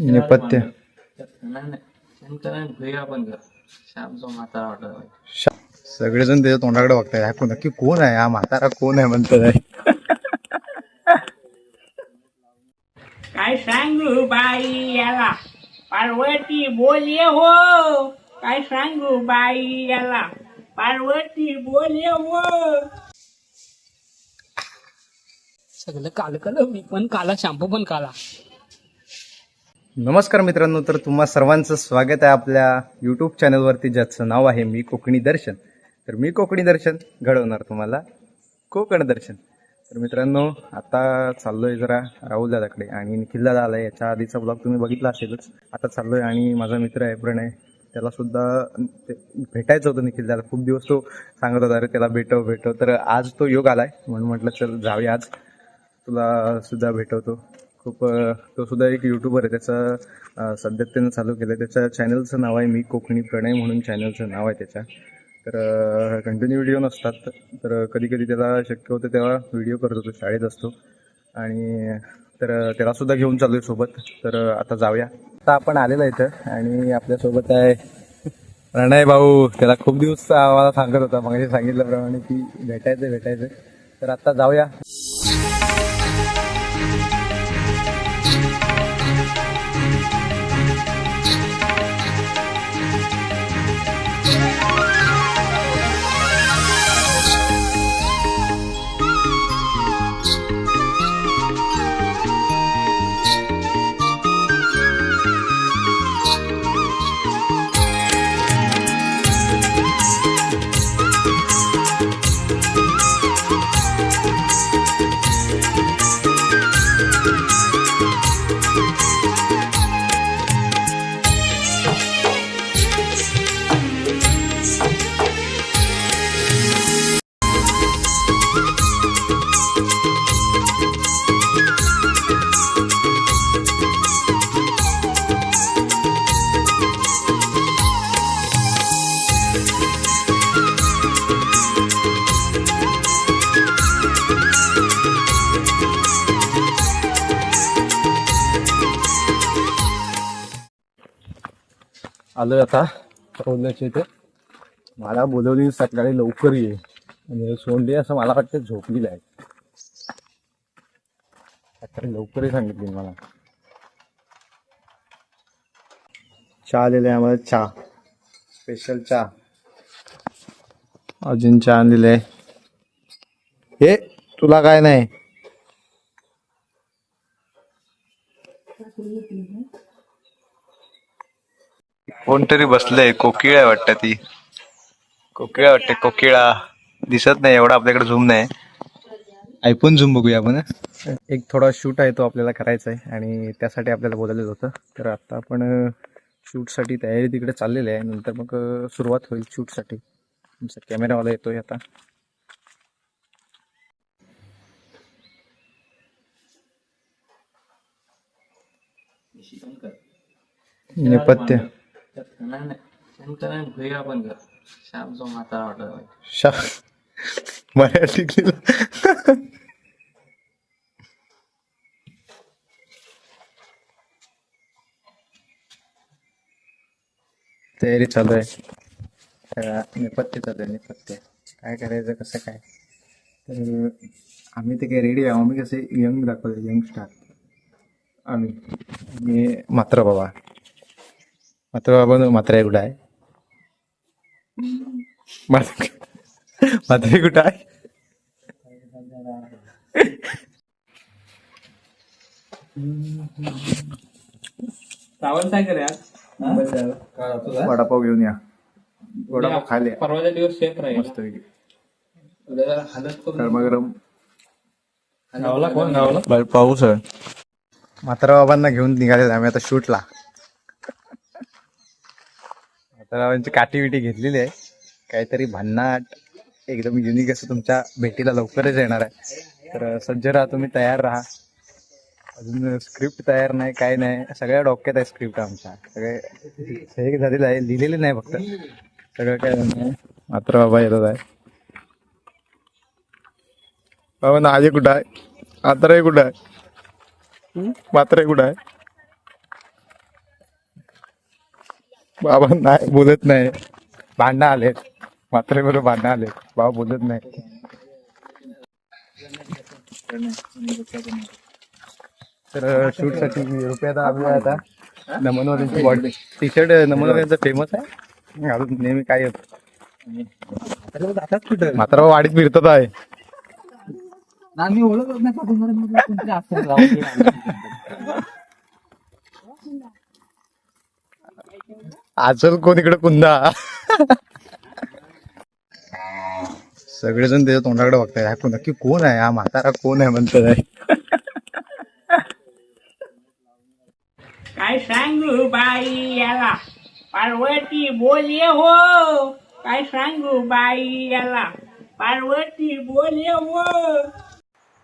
नेपथ्य सगळेजण त्याच्या तोंडाकडे बघताय हा कोण नक्की कोण आहे? हा म्हातारा कोण आहे म्हणतात. काय सांगू बाई याला? पार्वती बोले हो. काय सांगू बाई याला? पार्वती बोले हो. सगळं काल काल मी पण काला शॅम्पू पण काला. नमस्कार मित्रांनो तर तुम्हा सर्वांचं स्वागत आहे आपल्या यूट्यूब चॅनलवरती ज्याचं नाव आहे मी कोकणी दर्शन. तर मी कोकणी दर्शन घडवणार तुम्हाला. कोकण दर्शन. तर मित्रांनो आता चाललोय जरा राहुल दादाकडे आणि निखिल दादा आलाय. याच्या आधीचा ब्लॉग तुम्ही बघितला असेलच. आता चाललोय आणि माझा मित्र आहे प्रणय. त्याला सुद्धा ते भेटायचं होतं निखिल दादा. खूप दिवस तो सांगत होता अरे त्याला भेटव भेटव. तर आज तो योग आलाय. म्हणून म्हटलं चल जाऊया आज. तुला सुद्धा भेटवतो. खूप तो सुद्धा एक युट्यूबर आहे. त्याचं सध्या त्यानं चालू केलं आहे त्याच्या चॅनलचं नाव आहे मी कोकणी प्रणय म्हणून चॅनलचं नाव आहे त्याच्या. तर कंटिन्यू व्हिडिओ नसतात. तर कधी कधी त्याला शक्य होतं तेव्हा व्हिडिओ करत. होतो शाळेत असतो. आणि तर त्याला सुद्धा घेऊन चालू आहे सोबत. तर आता जाऊया. आता आपण आलेलो आहे इथं. आणि आपल्यासोबत आहे प्रणय भाऊ. त्याला खूप दिवस आम्हाला सांगत होता. मग सांगितल्याप्रमाणे की भेटायचं भेटायचं तर आता जाऊया. आलोय आता. रौद्याच्या इथे मला बोलवली सकाळी लवकर ये. आणि सोंडे असं मला वाटतं झोपलेलं आहे सकाळी लवकर सांगितली मला. चहा दिले आम्हाला चहा. स्पेशल चहा. अजून चहा आणलेले हे तुला काय नाही? कोणतरी बसलंय कोकिळा आहे वाटतं ती. कोकिळा वाटते कोकिळा. दिसत नाही एवढा आपल्याकडे झूम नाही. ऐकून झूम बघूया आपण? एक थोडा शूट आहे तो आपल्याला करायचा आहे आणि त्यासाठी आपल्याला बोलायचं होतं. तर आता आपण शूटसाठी तयारी तिकडे चाललेली आहे. नंतर मग सुरुवात होईल शूटसाठी. तुमचा कॅमेरावाला येतोय आता. नेपथ्य नाही नाही. पण कर म्हातारा वाटत शा मराठी तयारी चालू आहे. अं, नेपथ्य चालू आहे नेपथ्य काय करायचं कसं काय? तर आम्ही ते काय रेडी आहो. आम्ही कसे यंग दाखवले यंग स्टार आम्ही. आणि मात्र बाबा. मात्र बाबा मात्र कुठं आहे? मात्र मात्र कुठं आहे? काय वडापाव घेऊन या. वडापाव खाले परवाचा दिवस सेफ राहील. मस्त करून गरमागरम. गावला कोण? गावला पाऊस आहे. म्हातारा बाबांना घेऊन निघाले आम्ही आता शूटला. बाबांची काठी विटी घेतलेली आहे. काहीतरी भन्नाट एकदम युनिक असं तुमच्या भेटीला लवकरच येणार आहे. तर सज्ज राहा तुम्ही तयार राहा. अजून स्क्रिप्ट तयार नाही काय नाही. सगळ्या डोक्यात आहे स्क्रिप्ट आमच्या. सगळे सही झालेलं आहे. लिहिलेले नाही फक्त. सगळं काय नाही. मात्र बाबा येतात आहे. बाबा नाजे कुठं आहे? आत्र कुठं आहे? मात्र कुठं आहे? बाबा नाही बोलत नाही. भांडणं आलेत. मात्र बरोबर भांडणं आलेत. बाबा बोलत नाही. तर शूटसाठी रुपयात आपल्या आता. नमनवाल्यांची बॉडी. टी शर्ट नमनवाल्यांचा फेमस आहे? अजून नेहमी काय मात्र वाडीत फिरतात आहे. मी ओळखत नाही आजच कोण इकडे कुंदा? सगळेजण त्याच्या तोंडाकडे बघताय हा कोण नक्की कोण आहे? हा म्हातारा कोण आहे म्हणतात आहे काय सांगू बाई याला? पार्वती बोले हो. काय सांगू बाई याला? पार्वती बोले हो.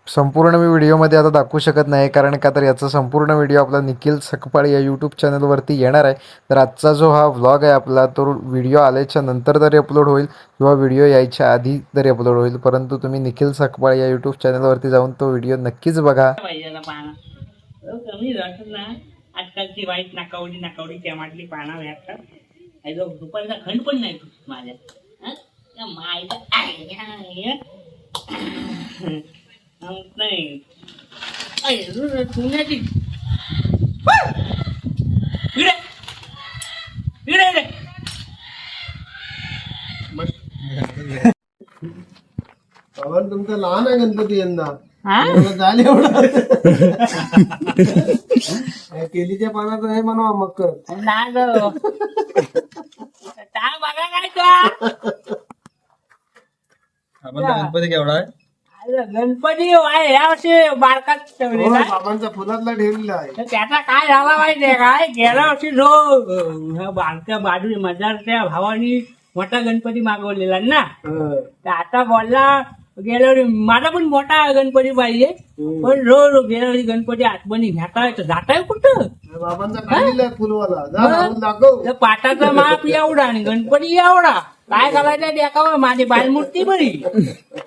संपूर्ण मी व्हिडिओमध्ये आता दाखवू शकत नाही कारण का तर याचा संपूर्ण व्हिडिओ आपला निखिल सकपाळ या यूट्यूब चॅनलवरती येणार आहे. तर आजचा जो हा व्लॉग आहे आपला तो व्हिडिओ आल्याच्यानंतर तरी अपलोड होईल किंवा व्हिडिओ यायच्या आधी तरी अपलोड होईल परंतु तुम्ही निखिल सकपाळ या यूट्यूब चॅनलवरती जाऊन तो व्हिडिओ नक्कीच बघा. हो, आजकालची वाईट नाकावडी नाकावडी टमाटली पाना भेटतात दुपारचा खंड पण नाही माझ्या. हं? नाही. पुण्याची इकडे. इकडे इकडे. पण तुमचा लहान आहे गणपती यंदा. हा? मला झाले एवढं. केलीच्या पानाचं हे म्हणा मकर नाही गं. काय बघा काय का गणपती केवढा आहे? गणपती वाय या वर्षी बारकात ठेवलेला बाबांचा फुलातला ठेवलेला आहे. तर त्याचा काय झाला माहितीये काय? गेल्या वर्षी जो अं, बारक्या बाजू मजारच्या भावानी मोठा गणपती मागवलेला ना? हं. तर आता बोलला गेल्या वर्षी माझा पण मोठा गणपती पाहिजे पण रोज गेल्या वर्षी गणपती आठवणी घेता येतं. जाताय कुठं? बाबांचा काढलेला आहे फुलवाला. जा लावून दाखव. तर पाटाचा माप एवढा आणि गणपती एवढा. काय करायचं देखावं माझी बालमूर्ती बरी.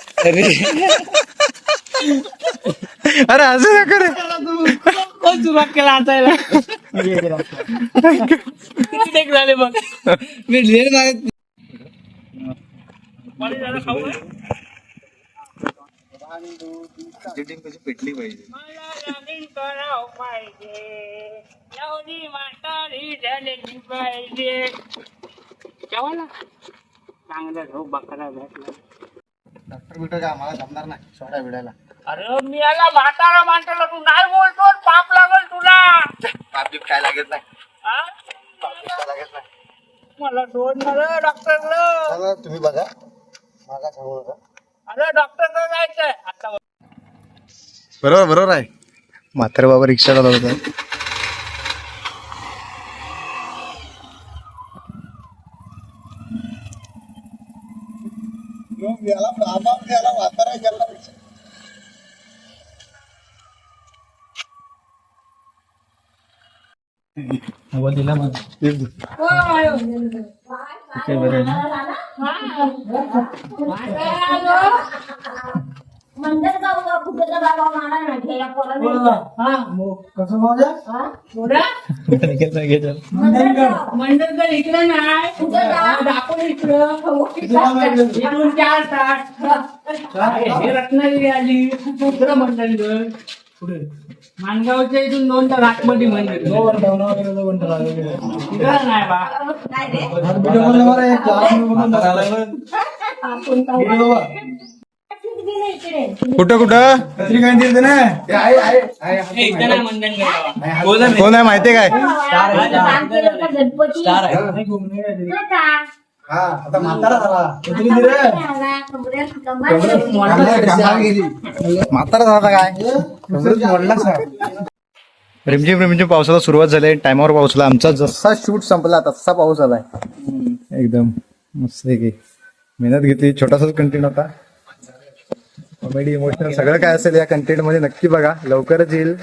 तोंडाला जायची. या तरुण पोराला पोरी नाही भेटेल. अरे माझा बाबा तुझा अरे असं नका रे कोण सुरुवात केला असायला किती टेक झाले मग मी पाणी जरा खाऊ का? पेटली पाहिजे मला लगीन करावं पाहिजे एवढी म्हातारी झालेली पाहिजे जेवायला चांगला झोप बकरा भेटला डॉक्टर बिटर काय आम्हाला जमणार नाही सोडा विडायला अरे मी याला म्हातारा माणसाला तू नाही बोलतो पाप लागल तुला. पापीप काय लागत नाही. हा? काय लागत नाही. मला सोड ना रे डॉक्टरला चला, तुम्ही बघा. मागा सांगू नका. अरे डॉक्टरला जायचंय. आता बरोबर बरोबर आहे. म्हातारे बाबा रिक्षा चालवतात. याला मंदिर जाऊ का कुठे बाबा मला नाही या पोराला कसं माझ्या मंडळकर इकडे नाही. दाखवून इकडं. इकडून चार तास. हे रत्नागिरी आली. दुसरं पुढे. मानगावच्या इथून दोन तास आतमध्ये मंदिर इकडं नाही बा. कुठं कुठं? इथं नाही मंडळकर कोण आहे माहितीये काय? गणपती हा आता म्हातारा झाला. म्हातारा झाला. काय? मोडलाच नाही रिमझिम रिमझिम पावसाला सुरुवात झाली टायमावर पाऊसला आमचा जसा शूट संपला तसा पाऊस आलाय एकदम मस्त आहे की. मेहनत घेतली. छोटासाच कंटेंट होता. कॉमेडी इमोशनल सगळं काय असेल या कंटेंटमध्ये नक्की बघा. लवकरच येईल.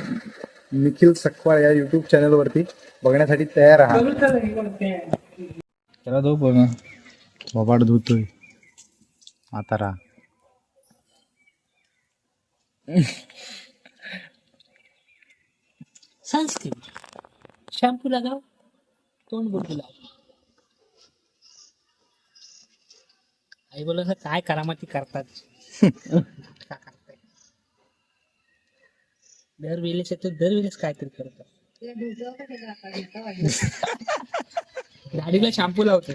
निखिल सकवाळ या युट्यूब चॅनल वरती. बघण्यासाठी तयार राहा. त्याला तो बघ बोबाड धुतोय. म्हातारा सनस्क्रीन शॅम्पू लगाव तोंड बोलू लाव. आई बोल काय करामाती करतात? करताय दर वेळेस येतो दर वेळेस काहीतरी करतात. गाडीला शॅम्पू लावतो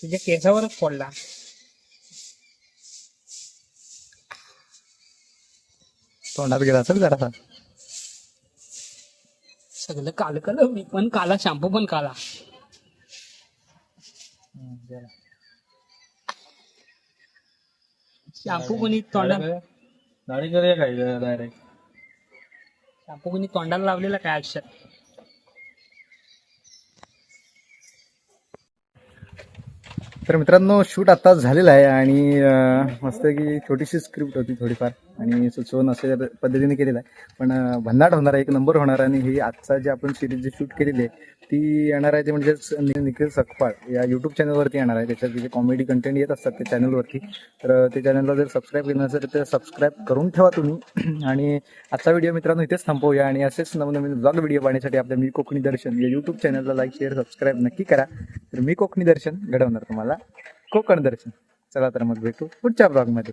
तुझ्या केसावरच पडला. तोंडात गेला असेल जरासा. सगळं काल काल मी पण काला शॅम्पू पण काला. शॅम्पू कोणी तोंडात दाढी करूया काय डायरेक्ट शॅम्पू कोणी तोंडाला लावलेला काय आयुष्यात तर मित्रांनो शूट आता झालेला आहे आणि मस्त की छोटीशी स्क्रिप्ट होती थोडीफार आणि सुचवून अशा पद्धतीने केलेलं आहे. पण भन्नाट होणार आहे एक नंबर होणार आणि ही आजचा जे आपण सिरीज जे शूट केलेली आहे ती येणार आहे ते म्हणजेच निखिल सकपाळ या युट्यूब चॅनलवरती येणार आहे. त्याच्यात जे कॉमेडी कंटेंट येत असतात त्या चॅनलवरती तर ते चॅनलला जर सबस्क्राईब केलं नसेल तर सबस्क्राईब करून ठेवा तुम्ही. आणि आजचा व्हिडिओ मित्रांनो इथेच थांबवूया आणि असेच नवनवीन ब्लॉग व्हिडिओ पाहण्यासाठी आपल्या मी कोकणी दर्शन या युट्यूब चॅनलला लाईक शेअर सबस्क्राईब नक्की करा. तर मी कोकणी दर्शन घडवणार तुम्हाला. कोकण दर्शन. चला तर मग भेटू पुढच्या ब्लॉगमध्ये